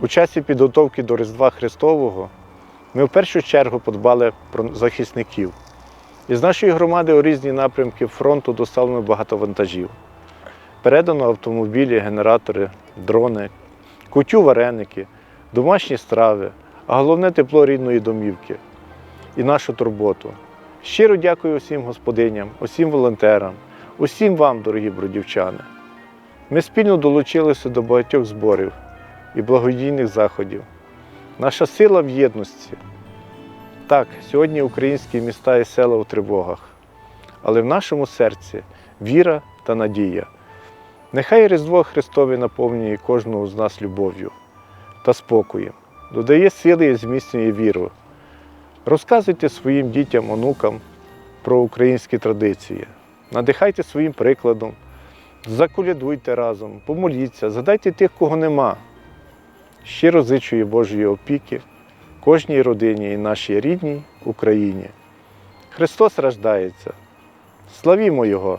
У часі підготовки до Різдва Христового ми в першу чергу подбали про захисників. Із нашої громади у різні напрямки фронту доставлено багато вантажів. Передано автомобілі, генератори, дрони, кутю вареники, домашні страви, а головне тепло рідної домівки і нашу турботу. Щиро дякую усім господиням, усім волонтерам, усім вам, дорогі бродівчани. Ми спільно долучилися до багатьох зборів і благодійних заходів. Наша сила в єдності. Так, сьогодні українські міста і села у тривогах, але в нашому серці віра та надія. Нехай Різдво Христове наповнює кожного з нас любов'ю та спокоєм, додає сили і зміцнює віру. Розказуйте своїм дітям, онукам про українські традиції, надихайте своїм прикладом, заколядуйте разом, помоліться, згадайте тих, кого нема. Щиро зичую Божої опіки кожній родині і нашій рідній Україні. Христос рождається. Славімо Його!